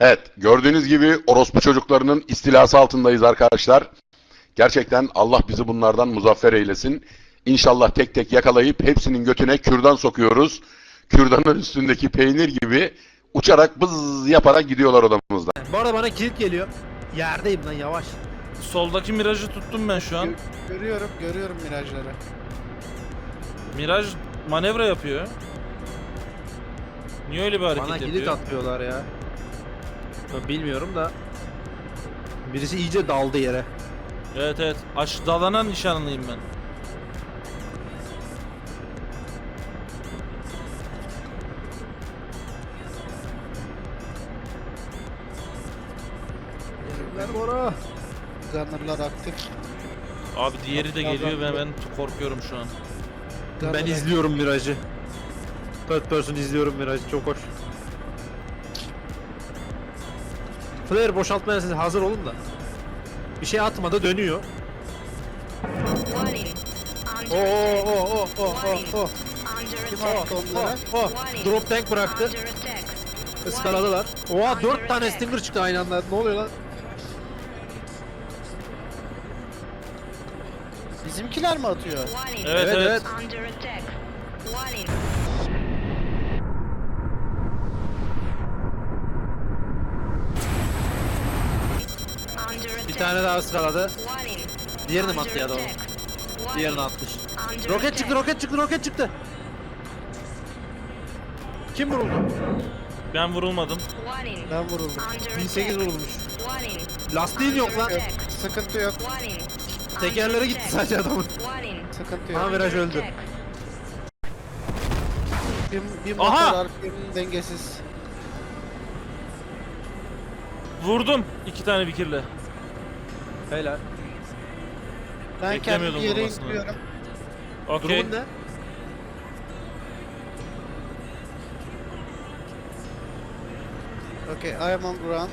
Evet, gördüğünüz gibi orospu çocuklarının istilası altındayız arkadaşlar. Gerçekten Allah bizi bunlardan muzaffer eylesin. İnşallah tek tek yakalayıp hepsinin götüne kürdan sokuyoruz. Kürdanın üstündeki peynir gibi uçarak bız yaparak gidiyorlar odamızdan. Bu arada bana kilit geliyor. Yerdeyim lan yavaş. Soldaki mirajı tuttum ben şu an. Gö- görüyorum, görüyorum mirajları. Miraj manevra yapıyor. Niye öyle bir hareket Bana kilit yapıyor? atmıyorlar ya. Ben bilmiyorum da. Birisi iyice daldı yere. Evet evet. Aş dalanan nişanlıyım ben. Ver Bora. Gunner'lar aktif. Abi diğeri de geliyor ve ben korkuyorum şu an. Ben izliyorum Mirage'ı. Third person izliyorum Mirage'ı çok hoş. Flare boşaltmaya siz hazır olun da. Bir şey atmadı dönüyor. Oo oo oo oo oo oo. Kim attı? Oh, drop tank bıraktı. Iskaladılar. Oha 4 tane Stinger çıktı aynı anda. Ne oluyor lan? Bizimkiler mi atıyor? Evet Evet, evet. Bir tane daha ıskaladı. Diğerini mi attı ya da o? Diğerini atmış. Roket çıktı, roket çıktı, roket çıktı. Kim vuruldu? Ben vurulmadım. Ben vuruldum. Under 1008 attack. vurulmuş. Warning. Lastiğin yok lan. Sıkıntı yok. Tekerleri gitti sadece adamın. Sıkıntı yok. Aha viraj öldü. Bir, bir Aha! motor bir dengesiz. Vurdum iki tane bikirle. Helal. Ben kendi Beklemiyordum bir yere vurmasını. indiriyorum. Okey. Durumun ne? Okay, I am on ground.